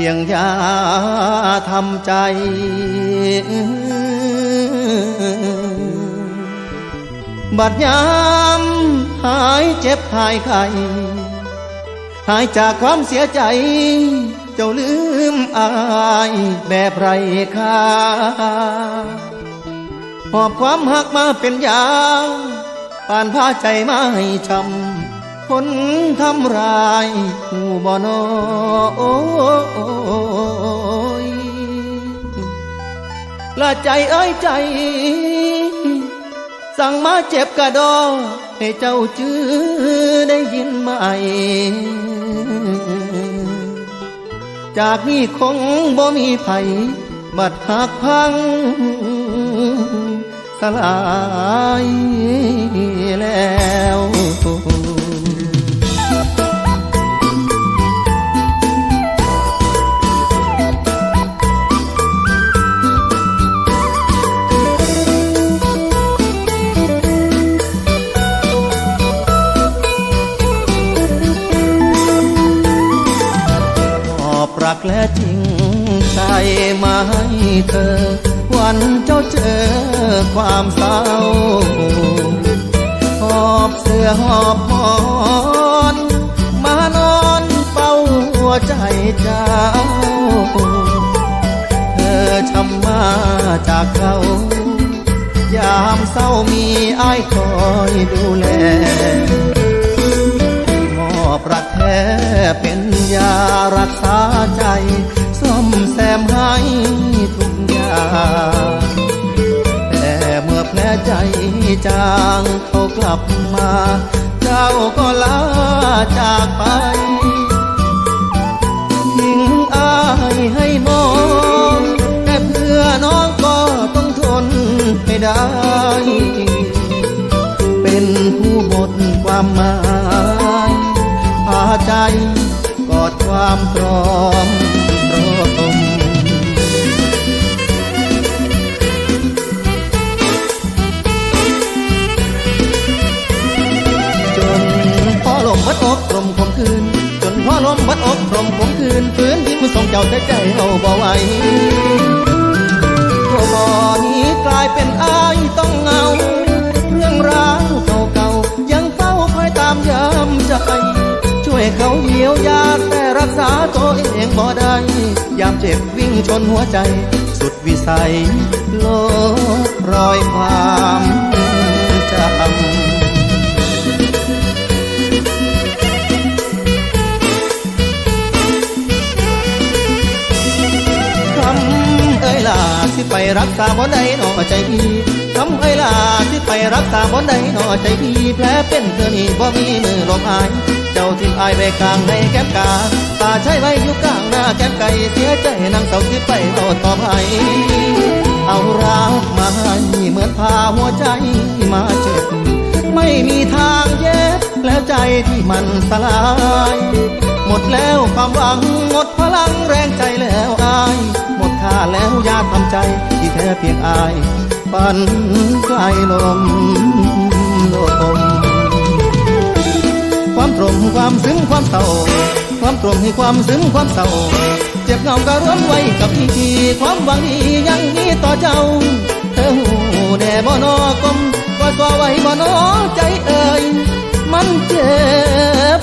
เพียงยาทำใจ บัดยามหายเจ็บหายไข้หายจากความเสียใจ เจ้าลืมอายแบบไรค่าหอบความหักมาเป็นยาปานพาใจมาให้ช้ำ คนทำร้ายหูบ่นอโอยละใจเอ้ยใจ สั่งมาเจ็บกระดอให้เจ้าจื้อได้ยินไหม จากนี้คงบ่มีไผบัดหักพังสลายแล้ว รักและจริงใจมาให้เธอ วันเจ้าเจอความเศร้า หอบเสื้อหอบหมอนมานอนเฝ้าหัวใจเจ้า เธอช้ำมาจากเขายามเศร้ามีอ้ายคอยดูแล ใจจางเขากลับมา เจ้าก็ลาจากไปทิ้งอายให้มองแต่เพื่อน้องก็ต้องทนให้ได้ เป็นผู้หมดความหมายพาใจกอดความตรอม ลมวัดอกลมคมคืนฟื้นยิ้มส่งเจ้าแต่ใจเอาบ่ไหวตัวบ่อนี้กลายเป็นอายต้องเงา เรื่องราวเก่าๆยังเฝ้าคอยตามยามใจ ช่วยเขาเยียวยาแต่รักษาตัวเองบ่ได้ ยามเจ็บวิ่งชนหัวใจ สุดวิสัยโลบรอยความำเอ้ยล่ะสิไปรักษาบ่ได้หนอใจพี่คำเอ้ยล่ะสิไปรักษาบ่ได้หนอใจพี่แผลเป็นเธอนี่บ่มีมือลมอาย เจ้าทิ้งอายไว้กลางในแก้มกาตาใช้ไว้อยู่กลางหน้าแก้มไก่เสียใจนั่งเศร้าสิไปเอาต่อไปเอารักมาให้เหมือนพาหัวใจมาเจ็บ ไม่มีทางเย็บแล้วใจที่มันสลาย หมดแล้วความหวังหมดพลังแรงใจ ใจที่แท้เพียงอายฝันไกลลมโลมความตรงความซึ้งความเศร้าความตรงให้ความซึ้งความเศร้าเจ็บเหงาก็ร้อนไว้กับพี่ความหวังดียังมีต่อเจ้า เธอหูแน่บ่นอกลมว่าตัวไว้บ่นอใจเอ่ยมันเจ็บ